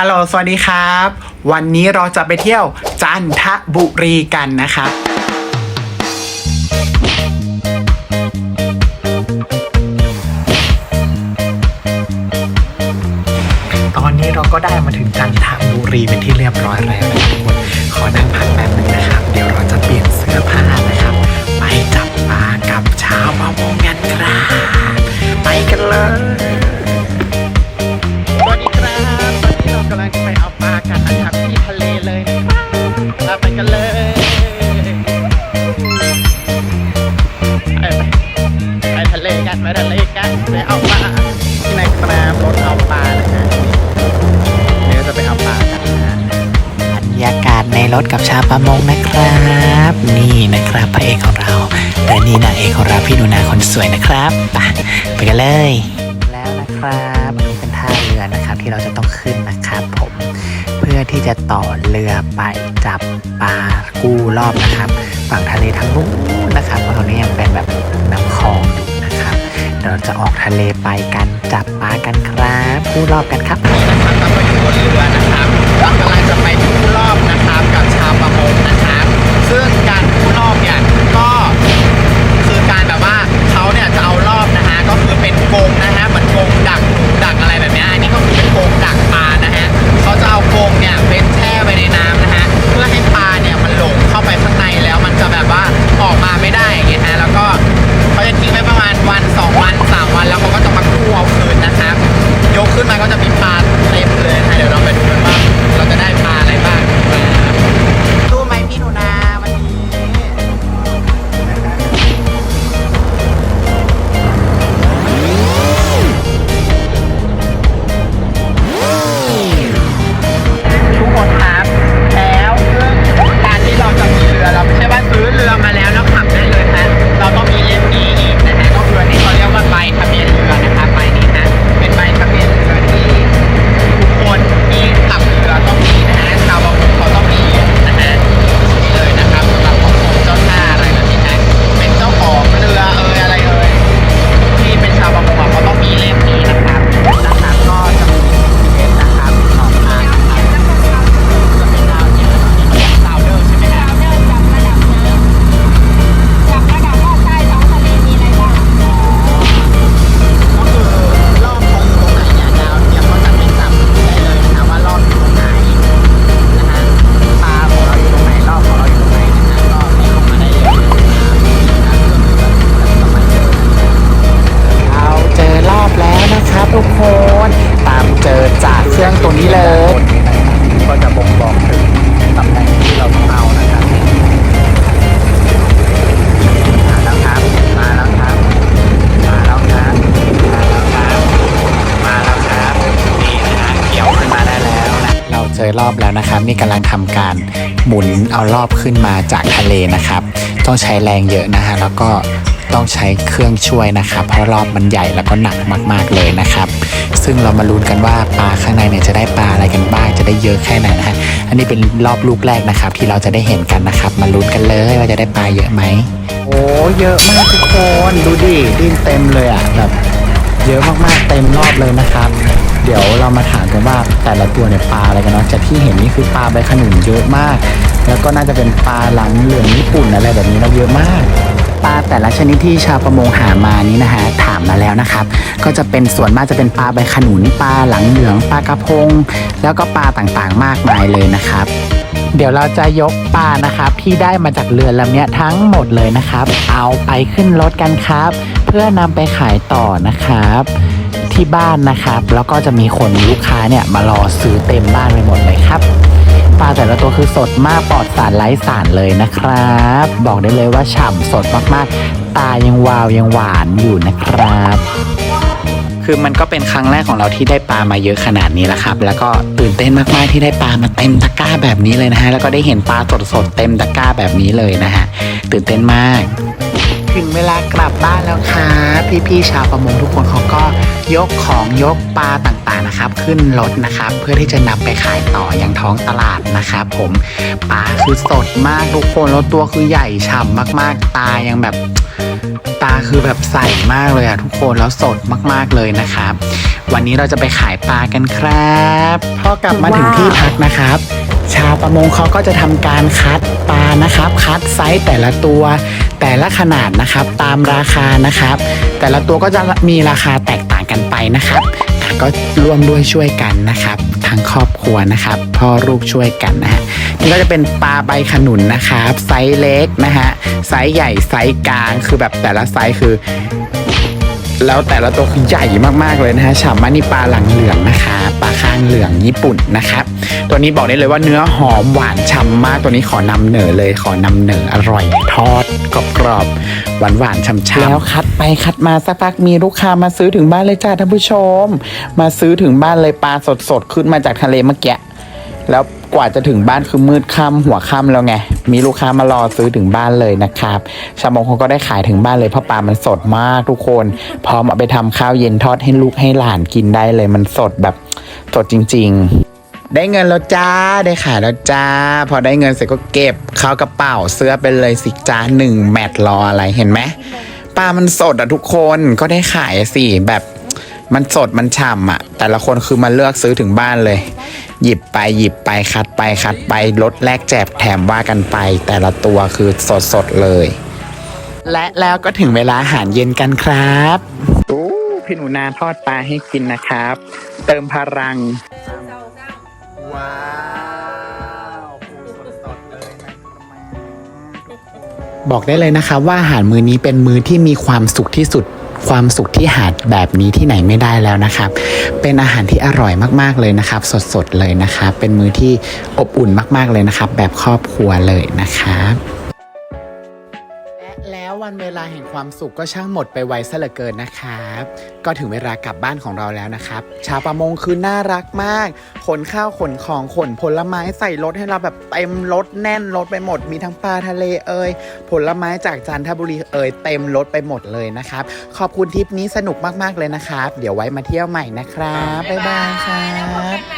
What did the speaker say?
ฮัลโหล สวัสดีครับ วันนี้เราจะไปเที่ยวจันทบุรีกันนะครับตอนนี้เราก็ได้มาถึงจันทบุรีเป็นที่เรียบร้อยแล้วนะทุกคนขอนั่งพักแป๊บนึงนะครับ เดี๋ยวเราจะเปลี่ยนเสื้อผ้านะครับ ไปจับปลากับชาวประมงกันครับไปกันเลย ระรถเอาปลานะฮะเดี๋ยวจะไปเอาปลากันนะฮะบรรยากาศในรถกับชาวประมงนะครับ นี่นะครับพระเอกของเรา และนี่นางเอกของเราพี่หนูนาคนสวยนะครับไปไปกันเลย แล้วนะครับอันนี้เป็นท่าเรือนะครับที่เราจะต้องขึ้นนะครับผมเพื่อที่จะต่อเรือไปจับปลากู้รอบนะครับ ฝั่งทะเลทั้งนู้นนะครับเพราะตรงนี้ยังเป็นแบบน้ำคลองอยู่ ทะเลไปกันจับปลากันครับผู้รอบกันครับนี่นะครับเราก็อยู่บนเรือนะครับเรากำลังจะไปผู้รอบนะครับกับชาวประมงนะครับ ซึ่งการผู้รอบเนี่ยก็ เครื่องตัวนี้เลยก็จะบ่งบอกถึงตำแหน่งที่เราต้องเอานะครับมาแล้วครับ มาแล้วครับ มาแล้วครับ มาแล้วครับ มาแล้วครับ นี่นะฮะเกี่ยวขึ้นมาได้แล้วนะ เราเจอรอบแล้วนะครับ นี่กำลังทำการหมุนเอารอบขึ้นมาจากทะเลนะครับ ต้องใช้แรงเยอะนะฮะ แล้วก็ต้องใช้เครื่องช่วยนะครับ เพราะรอบมันใหญ่แล้วก็หนักมาก ๆเลยนะครับ ซึ่งเรามาลุ้นกันว่าปลาข้างในเนี่ยจะได้ปลาอะไรกันบ้างจะได้เยอะแค่ไหนนะฮะอันนี้เป็นรอบลูกแรกนะครับ ที่เราจะได้เห็นกันนะครับ มาลุ้นกันเลยว่าจะได้ปลาเยอะไหมโอ้เยอะมากทุกคนดูดิดิ้นเต็มเลยอะแบบเยอะมากๆเต็มรอบเลยนะครับ เดี๋ยวเรามาถามกันว่าแต่ละตัวเนี่ยปลาอะไรกันเนาะจากที่เห็นนี่คือปลาใบขนุนเยอะมาก แล้วก็น่าจะเป็นปลาหลังเหลืองญี่ปุ่นอะไรแบบนี้นะเยอะมาก ปลาแต่ละชนิดที่ชาวประมงหามานี้นะฮะถามมาแล้วนะครับ ก็จะเป็นส่วนมากจะเป็นปลาใบขนุนปลาหลังเหลืองปลากระพง แล้วก็ปลาต่างๆมากมายเลยนะครับ เดี๋ยวเราจะยกปลานะครับ ที่ได้มาจากเรือลำนี้ทั้งหมดเลยนะครับ เอาไปขึ้นรถกันครับ เพื่อนำไปขายต่อนะครับ ที่บ้านนะครับ แล้วก็จะมีคนลูกค้าเนี่ยมารอซื้อเต็มบ้านไปหมดเลยครับปลาแต่ละตัวคือสดมากปลอดสารไร้สารเลยนะครับ บอกได้เลยว่าฉ่ำสดมากๆ ตายังวาวยังหวานอยู่นะครับ คือมันก็เป็นครั้งแรกของเราที่ได้ปลามาเยอะขนาดนี้แหละครับ แล้วก็ตื่นเต้นมากๆที่ได้ปลามาเต็มตะกร้าแบบนี้เลยนะฮะ แล้วก็ได้เห็นปลาสดๆเต็มตะกร้าแบบนี้เลยนะฮะ ตื่นเต้นมาก ถึงเวลากลับบ้านแล้วครับพี่ๆชาวประมงทุกคนเขาก็ยกของยกปลาต่างๆนะครับ ขึ้นรถนะครับ เพื่อที่จะนำไปขายต่อยังท้องตลาดนะครับผมปลาคือสดมากทุกคนแล้วตัวคือใหญ่ฉ่ำมากๆตายังแบบาคือแบบใสมากเลยอะทุกคนแล้วสดมากๆเลยนะครับ วันนี้เราจะไปขายปลากันครับพอกลับมาถึงที่พักนะครับ ชาวประมงเขาก็จะทำการคัดปลานะครับ คัดไซส์แต่ละตัว แต่ละขนาดนะครับ ตามราคานะครับ แต่ละตัวก็จะมีราคาแตกต่างกันไปนะครับก็ร่วมด้วยช่วยกันนะครับ ทั้งครอบครัวนะครับ พ่อลูกช่วยกันนะฮะนี่ก็จะเป็นปลาใบขนุนนะครับ ไซส์เล็กนะฮะไซส์ใหญ่ไซส์กลางคือแบบแต่ละไซส์คือ แล้วแต่ละตัวคือใหญ่มากๆเลยนะฮะฉ่ำมากนี่ปลาหลังเหลืองนะคะปลาข้างเหลืองญี่ปุ่นนะครับตัวนี้บอกได้เลยว่าเนื้อหอมหวานฉ่ำมากตัวนี้ขอนำเหนอเลยขอนำเหนออร่อย ทอดกรอบๆหวานหวานฉ่ำๆแล้วคัดไปคัดมาสักพักมีลูกค้ามาซื้อถึงบ้านเลยจ้าท่านผู้ชม มาซื้อถึงบ้านเลยปลาสดๆขึ้นมาจากทะเลเมื่อกี้แล้ว กว่าจะถึงบ้านคือมืดค่ำหัวค่ำแล้วไง มีลูกค้ามารอซื้อถึงบ้านเลยนะครับชาวมงเขาก็ได้ขายถึงบ้านเลยเพราะปลามันสดมากทุกคน พร้อมเอาไปทำข้าวเย็นทอดให้ลูกให้หลานกินได้เลยมันสดแบบสดจริง ๆได้เงินแล้วจ้า ได้ขายแล้วจ้า พอได้เงินเสร็จก็เก็บเข้ากระเป๋าเสื้อไปเลยสิจ้าหนึ่งแมตต์รออะไรเห็นไหมปลามันสดอะทุกคนก็ได้ขายสิแบบ มันสดมันฉ่ำอะ แต่ละคนคือมาเลือกซื้อถึงบ้านเลย หยิบไปหยิบไปคัดไปคัดไปลดแลกแจกแถมว่ากันไป แต่ละตัวคือสดสดๆเลย และแล้วก็ถึงเวลาอาหารเย็นกันครับโอ้พี่หนูนาทอดปลาให้กินนะครับ เติมพลัง ว้าวสดๆเลยบอกได้เลยนะครับว่าอาหารมื้อนี้เป็นมื้อที่มีความสุขที่สุด ความสุขที่หาแบบนี้ที่ไหนไม่ได้แล้วนะครับ เป็นอาหารที่อร่อยมากๆเลยนะครับ สดๆเลยนะครับ เป็นมื้อที่อบอุ่นมากๆเลยนะครับ แบบครอบครัวเลยนะครับและ วันเวลาแห่งความสุขก็ช่างหมดไปไวซะเหลือเกินนะครับ ก็ถึงเวลากลับบ้านของเราแล้วนะครับ ชาวประมงคือน่ารักมาก ขนข้าวขนของขนผลไม้ใส่รถให้เราแบบเต็มรถแน่นรถไปหมด มีทั้งปลาทะเลเอ่ยผลไม้จากจันทบุรีเอ่ยเต็มรถไปหมดเลยนะครับ ขอบคุณทริปนี้สนุกมากๆเลยนะครับ เดี๋ยวไว้มาเที่ยวใหม่นะครับบ๊ายบายครับ